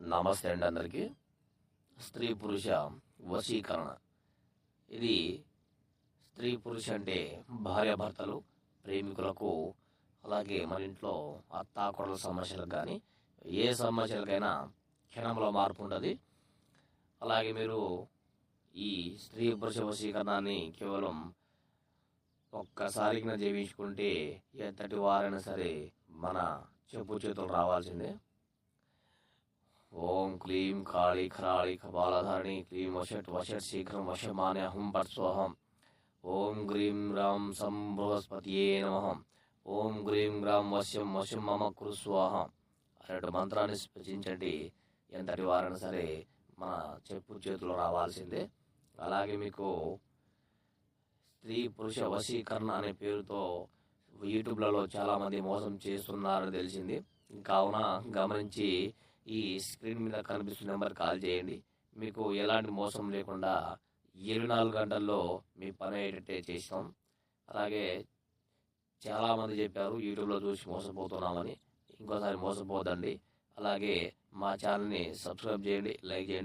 నమస్తే అండి అందరికీ స్త్రీ పురుష వశీకరణ. ఇది స్త్రీ పురుష అంటే భార్యాభర్తలు ప్రేమికులకు అలాగే మన ఇంట్లో అత్తాకొడల సమస్యలకు కానీ ఏ సమస్యలకైనా క్షణంలో మార్పు ఉంటుంది అలాగే మీరు ఈ స్త్రీ పురుష వశీకరణాన్ని కేవలం ఒక్కసారి కింద జీవించుకుంటే ఎంతటి వారైనా సరే మన చెప్పు చేతులు రావాల్సిందే. ఓం క్లీం కాళీ ఖరాళి కపాలధారిణి క్లీం వషట్ వషట్ శీఘ్రం వశమానే అహం పట్స్వహం ఓం గ్రీం రాం సం బృహస్పతియే నమ ఓం గ్రీం గ్రాం వశ్యం వశం మమ కురు అనేటు మంత్రాన్ని స్పృశించండి. ఎంతటి వారైనా సరే మన చెప్పు చేతిలో రావాల్సిందే. అలాగే మీకు స్త్రీ పురుష వశీకరణ అనే పేరుతో యూట్యూబ్లలో చాలామంది మోసం చేస్తున్నారని తెలిసింది. కావున గమనించి ఈ స్క్రీన్ మీద కనిపిస్తున్న నెంబర్ కాల్ చేయండి. మీకు ఎలాంటి మోసం లేకుండా ఇరవై నాలుగు గంటల్లో మీ పని అయ్యేటట్టే చేస్తాం అలాగే చాలామంది చెప్పారు యూట్యూబ్లో చూసి మోసపోతున్నామని. ఇంకోసారి మోసపోదండి అలాగే మా ఛానల్ని సబ్స్క్రైబ్ చేయండి లైక్ చేయండి